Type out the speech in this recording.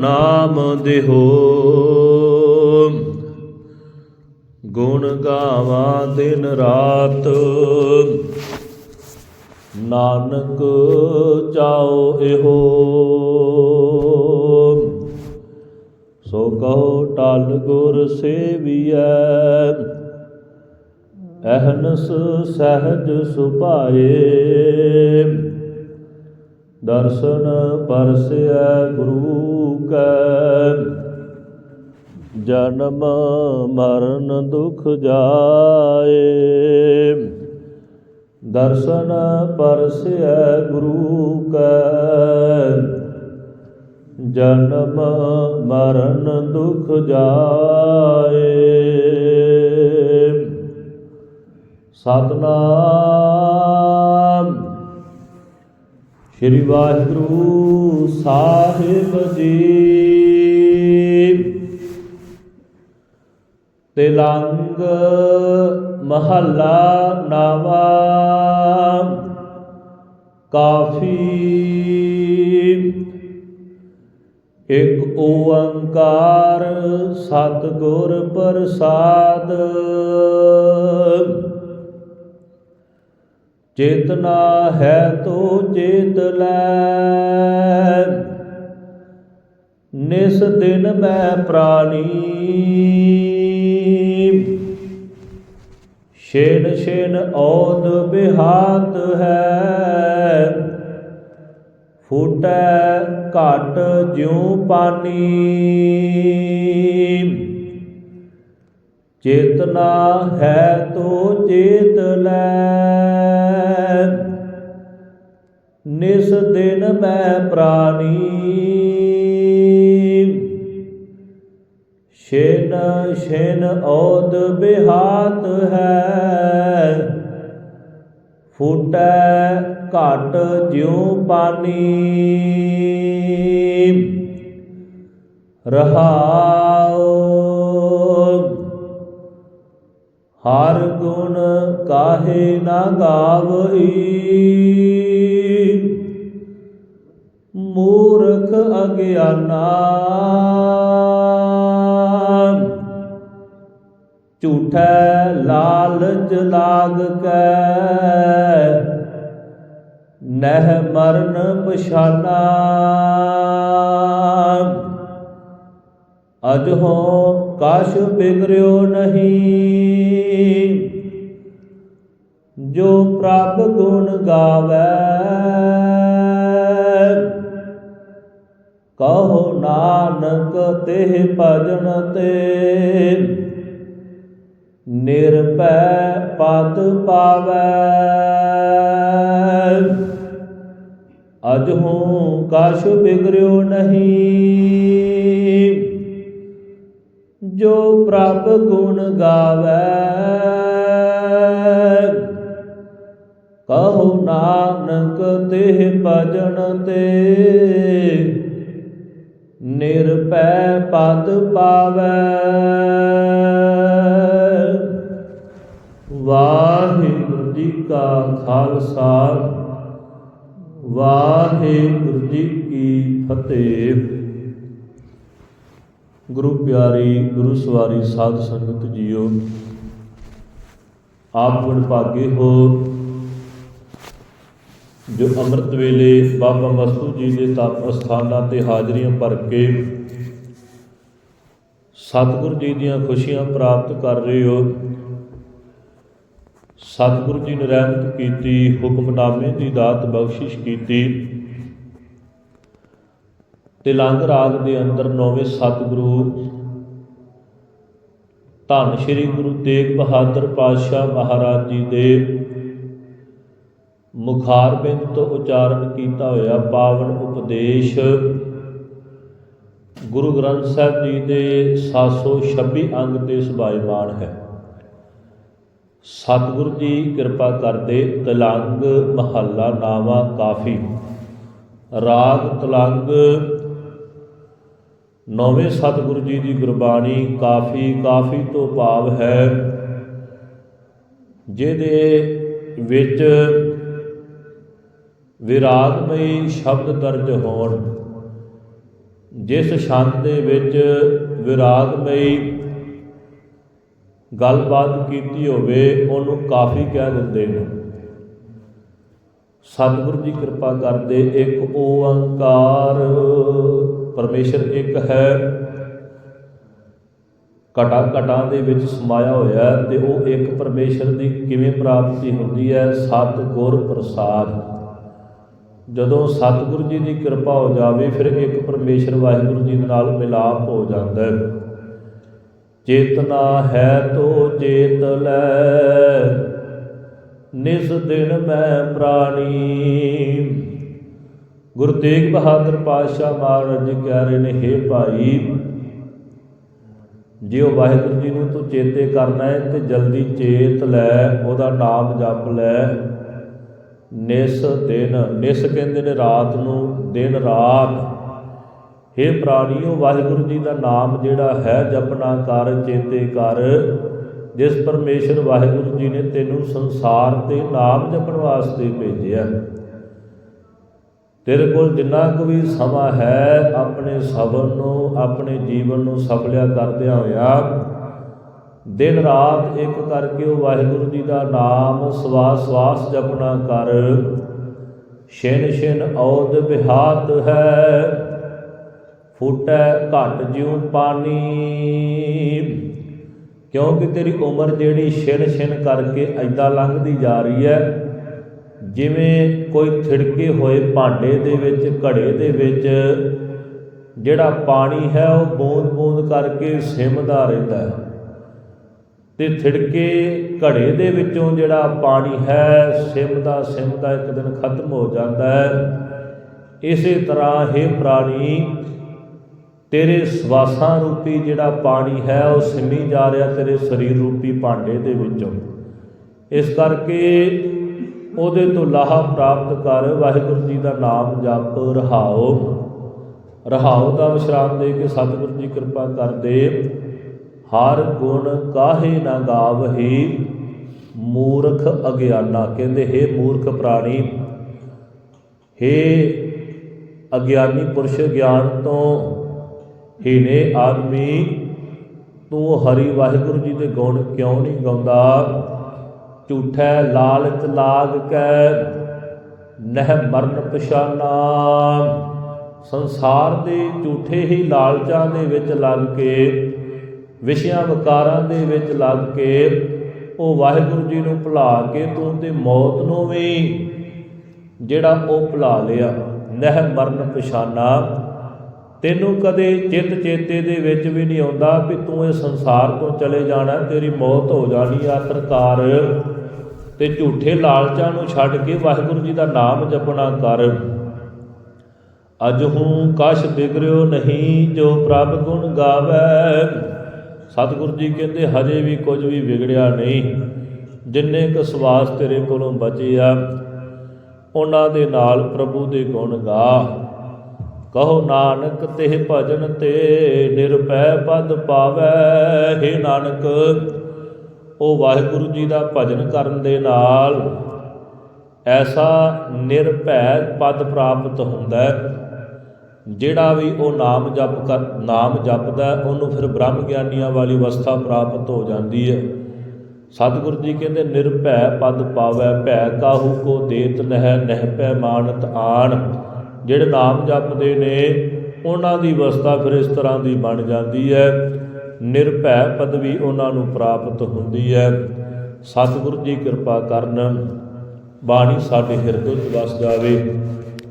ਨਾਮ ਦੇਹੋ। ਗੁਣ ਗਾਵਾ ਦਿਨ ਰਾਤ। ਨਾਨਕ ਚਾਉ ਇਹੋ। ਸੋ ਕਹੋ ਟਲ ਗੁਰ ਸੇਵੀਐ। ਅਹਨਸ ਸਹਿਜ ਸੁਭਾਏ। ਦਰਸ਼ਨ ਪਰਸੈ ਗੁਰੂ ਕੈ। ਜਨਮ ਮਰਨ ਦੁਖ ਜਾਏ। ਦਰਸ਼ਨ ਪਰਸੈ ਗੁਰੂ ਕੈ। ਜਨਮ ਮਰਨ ਦੁਖ ਜਾਏ। ਸਤਨਾਮ। ਸ਼੍ਰੀ ਵਾਹਿਗੁਰੂ ਸਾਹਿਬ ਜੀ। ਤਿਲੰਗ ਮਹੱਲਾ ਨਾਵਾ। ਕਾਫੀ। ਇਕ ਓੰਕਾਰ ਸਤਿਗੁਰ ਪ੍ਰਸਾਦ। ਚੇਤਨਾ ਹੈ ਤੋ ਚੇਤ ਲੈ। ਨਿਸ ਦਿਨ ਮੈਂ ਪ੍ਰਾਣੀ। ਛੇਨ ਛੇਨ ਔਦ ਬਿਹਾਤ ਹੈ। ਫੂਟੈ ਘਟ ਜਿਉ ਪਾਨੀ ਚੇਤਨਾ ਹੈ ਤੋ ਚੇਤ ਲੈ। ਨਿਸ ਦਿਨ ਮੈਂ ਪ੍ਰਾਨੀ। ਛੇਨ ਸ਼ੇਨ ਔਦ ਬਿਹਾਤ ਹੈ, ਫੂਟੈ ਘਟ ਜਿਉ ਪਾਨੀ। ਰਹਾਉ, ਹਰ ਗੁਣ ਕਾਹੇ ਨਾ ਗਾਵਈ। ਮੂਰਖ ਅਗਿਆਨਾ। ਝੂਠੈ ਲਾਲਚ ਲਾਗ ਕੈ। ਨਹਿ ਮਰਨ ਪਛਾਨਾ। ਅਜਹੋ ਕਾਸ਼ ਬਿਗਰਿਓ ਨਹੀਂ। ਜੋ ਪ੍ਰਭ ਗੁਣ ਗਾਵੇ। ਕਹੋ ਨਾਨਕ ਤੇ ਭਜਨ ਤੇ। ਨਿਰਭੈ ਪਦ ਪਾਵੈ। ਅਜਹੂ ਕਾਸ਼ ਬਿਗਰਿਓ ਨਹੀਂ। ਜੋ ਪ੍ਰਭ ਗੁਣ ਗਾਵੇ। ਕਹੋ ਨਾਨਕ ਤੇ ਭਜਨ ਤੇ। ਨਿਰਪੈ ਪਦ ਪਾਵੈ। ਵਾਹਿਗੁਰੂ ਜੀ ਕਾ ਖਾਲਸਾ, ਵਾਹਿਗੁਰੂ ਜੀ ਕੀ ਫਤਿਹ। ਗੁਰੂ ਪਿਆਰੀ, ਗੁਰੂ ਸਵਾਰੀ ਸਾਧ ਸੰਗਤ ਜੀਓ, ਆਪ ਗੁਣ ਭਾਗੇ ਹੋ। ਜੋ ਅੰਮ੍ਰਿਤ ਵੇਲੇ ਬਾਬਾ ਮਸਤੂ ਜੀ ਦੇ ਤਪ ਅਸਥਾਨਾਂ ਤੇ ਹਾਜ਼ਰੀਆਂ ਭਰ ਕੇ ਸਤਿਗੁਰੂ ਜੀ ਦੀਆਂ ਖੁਸ਼ੀਆਂ ਪ੍ਰਾਪਤ ਕਰ ਰਹੇ ਹੋ। ਸਤਿਗੁਰੂ ਜੀ ਨੇ ਰਹਿਮਤ ਕੀਤੀ, ਹੁਕਮਨਾਮੇ ਦੀ ਦਾਤ ਬਖਸ਼ਿਸ਼ ਕੀਤੀ। ਤੇ ਤਿਲੰਗ ਰਾਗ ਦੇ ਅੰਦਰ ਨੌਵੇਂ ਸਤਿਗੁਰੂ ਧੰਨ ਸ਼੍ਰੀ ਗੁਰੂ ਤੇਗ ਬਹਾਦਰ ਪਾਤਸ਼ਾਹ ਮਹਾਰਾਜ ਜੀ ਦੇ ਮੁਖਾਰਬਿੰਦ ਤੋਂ ਉਚਾਰਨ ਕੀਤਾ ਹੋਇਆ ਪਾਵਨ ਉਪਦੇਸ਼ ਗੁਰੂ ਗ੍ਰੰਥ ਸਾਹਿਬ ਜੀ ਦੇ 726 ਅੰਗ ਤੇ ਸੁਭਾਇਮਾਨ ਹੈ। ਸਤਿਗੁਰੂ ਜੀ ਕਿਰਪਾ ਕਰਦੇ ਤਲੰਗ ਮਹੱਲਾ ਨਾਵਾ ਕਾਫੀ। ਰਾਗ ਤਲੰਗ ਨੌਵੇਂ ਸਤਿਗੁਰੂ ਜੀ ਦੀ ਗੁਰਬਾਣੀ ਕਾਫੀ ਕਾਫੀ ਤੋਂ ਭਾਵ ਹੈ, ਜਿਹਦੇ ਵਿੱਚ ਵਿਰਾਗਮਈ ਸ਼ਬਦ ਦਰਜ ਹੋਣ। ਜਿਸ ਛੰਦ ਦੇ ਵਿੱਚ ਵਿਰਾਗਮਈ ਗੱਲਬਾਤ ਕੀਤੀ ਹੋਵੇ, ਉਹਨੂੰ ਕਾਫੀ ਕਹਿ ਦਿੰਦੇ ਨੇ। ਸਤਿਗੁਰੂ ਜੀ ਕਿਰਪਾ ਕਰਦੇ, ਇੱਕ ਓੰਕਾਰ ਪਰਮੇਸ਼ਰ ਇੱਕ ਹੈ। ਘਟਾ ਘਟਾਂ ਦੇ ਵਿੱਚ ਸਮਾਇਆ ਹੋਇਆ ਹੈ ਤੇ ਉਹ ਇੱਕ ਪਰਮੇਸ਼ਰ ਦੀ ਕਿਵੇਂ ਪ੍ਰਾਪਤੀ ਹੁੰਦੀ ਹੈ? ਸਤ ਗੁਰ ਪ੍ਰਸਾਦ। ਜਦੋਂ ਸਤਿਗੁਰੂ ਜੀ ਦੀ ਕਿਰਪਾ ਹੋ ਜਾਵੇ, ਫਿਰ ਇੱਕ ਪਰਮੇਸ਼ਰ ਵਾਹਿਗੁਰੂ ਜੀ ਨਾਲ ਮਿਲਾਪ ਹੋ ਜਾਂਦਾ ਹੈ। ਚੇਤਨਾ ਹੈ ਤੋ ਚੇਤ ਲੈ, ਨਿਸ ਦਿਨ ਮੈਂ ਪ੍ਰਾਣੀ। ਗੁਰੂ ਤੇਗ ਬਹਾਦਰ ਪਾਤਸ਼ਾਹ ਮਹਾਰਾਜ ਜੀ ਕਹਿ ਰਹੇ ਨੇ, ਹੇ ਭਾਈ, ਜੇ ਉਹ ਵਾਹਿਗੁਰੂ ਜੀ ਨੂੰ ਤੂੰ ਚੇਤੇ ਕਰਨਾ ਹੈ, ਤੇ ਜਲਦੀ ਚੇਤ ਲੈ, ਉਹਦਾ ਨਾਮ ਜਪ ਲੈ। ਨਿਸ ਦਿਨ, ਨਿਸ ਕਹਿੰਦੇ ਨੇ ਰਾਤ ਨੂੰ, ਦਿਨ ਰਾਤ। हे ਪ੍ਰਾਣੀਓ, ਵਾਹਿਗੁਰੂ ਜੀ ਦਾ ਨਾਮ ਜਿਹੜਾ ਹੈ, ਜਪਣਾ ਕਰ, ਚੇਤੇ ਕਰ। ਜਿਸ ਪਰਮੇਸ਼ਰ ਵਾਹਿਗੁਰੂ ਜੀ ਨੇ ਤੈਨੂੰ ਸੰਸਾਰ ਤੇ ਨਾਮ ਜਪਣ ਵਾਸਤੇ ਭੇਜਿਆ। ਤੇਰੇ ਕੋਲ ਜਿੰਨਾ ਕੁ ਵੀ ਸਮਾਂ ਹੈ, ਆਪਣੇ ਸਬਰ ਨੂੰ, ਆਪਣੇ ਜੀਵਨ ਨੂੰ ਸਫਲਿਆ ਕਰਦਿਆਂ ਹੋਇਆ ਦਿਨ ਰਾਤ ਇੱਕ ਕਰਕੇ ਉਹ ਵਾਹਿਗੁਰੂ ਜੀ ਦਾ ਨਾਮ ਸਵਾਸ ਸਵਾਸ ਜਪਣਾ ਕਰ। ਛਿਨ ਛਿਨ ਔਦ ਬਿਹਾਤ ਹੈ, ਫੁੱਟੈ ਘਟ ਜਿਉ ਪਾਣੀ। ਕਿਉਂਕਿ ਤੇਰੀ ਉਮਰ ਜਿਹੜੀ ਛਿਨ ਛਿਨ ਕਰਕੇ ਐਦਾਂ ਲੰਘਦੀ ਜਾ ਰਹੀ ਹੈ, ਜਿਵੇਂ ਕੋਈ ਥਿੜਕੇ ਹੋਏ ਭਾਂਡੇ ਦੇ ਵਿੱਚ, ਘੜੇ ਦੇ ਵਿੱਚ, ਜਿਹੜਾ ਪਾਣੀ ਹੈ ਉਹ ਬੂੰਦ ਬੂੰਦ ਕਰਕੇ ਸਿਮਦਾ ਰਹਿੰਦਾ ਹੈ। ਤੇ ਥਿੜਕੇ ਘੜੇ ਦੇ ਵਿੱਚੋਂ ਜਿਹੜਾ ਪਾਣੀ ਹੈ, ਸਿਮਦਾ ਸਿਮਦਾ ਇੱਕ ਦਿਨ ਖਤਮ ਹੋ ਜਾਂਦਾ ਹੈ। ਇਸੇ ਤਰ੍ਹਾਂ ਹੈ ਪ੍ਰਾਣੀ, ਤੇਰੇ ਸਵਾਸਾਂ ਰੂਪੀ ਜਿਹੜਾ ਪਾਣੀ ਹੈ, ਉਹ ਸਿਮੀ ਜਾ ਰਿਹਾ ਤੇਰੇ ਸਰੀਰ ਰੂਪੀ ਭਾਂਡੇ ਦੇ ਵਿੱਚੋਂ। ਇਸ ਕਰਕੇ ਉਹਦੇ ਤੋਂ ਲਾਹਾ ਪ੍ਰਾਪਤ ਕਰ, ਵਾਹਿਗੁਰੂ ਜੀ ਦਾ ਨਾਮ ਜਪ ਰਹਾਓ। ਰਹਾਓ ਦਾ ਵਿਸ਼ਰਾਮ ਦੇ ਕੇ ਸਤਿਗੁਰੂ ਜੀ ਕਿਰਪਾ ਕਰਦੇ ਹਰ ਗੁਣ ਕਾਹੇ ਨਾ ਗਾਵਹੀ। ਮੂਰਖ ਅਗਿਆਨਾ, ਕਹਿੰਦੇ, ਹੈ ਮੂਰਖ ਪ੍ਰਾਣੀ, ਹੈ ਅਗਿਆਨੀ ਪੁਰਸ਼ ਗਿਆਨ ਤੋਂ ਹੀਨੇ ਆਦਮੀ, ਤੂੰ ਹਰੀ ਵਾਹਿਗੁਰੂ ਜੀ ਦੇ ਗੁਣ ਕਿਉਂ ਨਹੀਂ ਗਾਉਂਦਾ? ਝੂਠੈ ਲਾਲਚ ਲਾਗ ਕੈ ਨਹਿ ਮਰਨ ਪਛਾਨਾ। ਸੰਸਾਰ ਦੇ ਝੂਠੇ ਹੀ ਲਾਲਚਾਂ ਦੇ ਵਿੱਚ ਲੱਗ ਕੇ ਵਿਸ਼ਿਆਂ ਵਿਕਾਰਾਂ ਦੇ ਵਿੱਚ ਲੱਗ ਕੇ ਉਹ ਵਾਹਿਗੁਰੂ ਜੀ ਨੂੰ ਭੁਲਾ ਕੇ ਤੂੰ ਤੇ ਮੌਤ ਨੂੰ ਵੀ ਜਿਹੜਾ ਉਹ ਭੁਲਾ ਲਿਆ। ਨਹਿ ਮਰਨ ਪਛਾਨਾ। ਤੈਨੂੰ ਕਦੇ ਚਿੱਤ ਚੇਤੇ ਦੇ ਵਿੱਚ ਵੀ ਨਹੀਂ ਆਉਂਦਾ ਵੀ ਤੂੰ ਇਹ ਸੰਸਾਰ ਤੋਂ ਚਲੇ ਜਾਣਾ, ਤੇਰੀ ਮੌਤ ਹੋ ਜਾਣੀ ਆਖਰਕਾਰ। ਤੇ ਝੂਠੇ ਲਾਲਚਾਂ ਨੂੰ ਛੱਡ ਕੇ ਵਾਹਿਗੁਰੂ ਜੀ ਦਾ ਨਾਮ ਜਪਣਾ ਕਰ। ਅਜਹੂ ਕਛ ਬਿਗਰਿਓ ਨਹੀਂ, ਜੋ ਪ੍ਰਭ ਗੁਣ ਗਾਵੇ। ਸਤਿਗੁਰੂ ਜੀ ਕਹਿੰਦੇ, ਹਜੇ ਵੀ ਕੁਝ ਵੀ ਵਿਗੜਿਆ ਨਹੀਂ। ਜਿੰਨੇ ਕੁ ਸਵਾਸ ਤੇਰੇ ਕੋਲੋਂ ਬਚੇ ਆ, ਉਹਨਾਂ ਦੇ ਨਾਲ ਪ੍ਰਭੂ ਦੇ ਗੁਣ ਗਾ। ਕਹੋ ਨਾਨਕ ਤੇ ਭਜਨ ਤੇ ਨਿਰਭੈ ਪਦ ਪਾਵੈ। हे ਨਾਨਕ, ਉਹ ਵਾਹਿਗੁਰੂ ਜੀ ਦਾ ਭਜਨ ਕਰਨ ਦੇ ਨਾਲ ਐਸਾ ਨਿਰਭੈ ਪਦ ਪ੍ਰਾਪਤ ਹੁੰਦਾ ਹੈ। ਜਿਹੜਾ ਵੀ ਉਹ ਨਾਮ ਜਪ ਕਰ ਨਾਮ ਜਪਦਾ ਉਹਨੂੰ ਫਿਰ ਬ੍ਰਹਮ ਗਿਆਨੀਆਂ ਵਾਲੀ ਅਵਸਥਾ ਪ੍ਰਾਪਤ ਹੋ ਜਾਂਦੀ ਹੈ। ਸਤਿਗੁਰੂ ਜੀ ਕਹਿੰਦੇ, ਨਿਰਭੈ ਪਦ ਪਾਵੈ, ਭੈ ਕਾਹੂ ਕੋ ਦੇਤ ਨਹਿ ਨਹਿ ਪੈ ਮਾਨਤ ਆਣ। ਜਿਹੜੇ ਨਾਮ ਜਪਦੇ ਨੇ, ਉਹਨਾਂ ਦੀ ਅਵਸਥਾ ਫਿਰ ਇਸ ਤਰ੍ਹਾਂ ਦੀ ਬਣ ਜਾਂਦੀ ਹੈ। ਨਿਰਭੈ ਪਦਵੀ ਉਹਨਾਂ ਨੂੰ ਪ੍ਰਾਪਤ ਹੁੰਦੀ ਹੈ। ਸਤਿਗੁਰੂ ਜੀ ਕਿਰਪਾ ਕਰਨ, ਬਾਣੀ ਸਾਡੇ ਹਿਰਦੇ ਵਿੱਚ ਵਸ ਜਾਵੇ।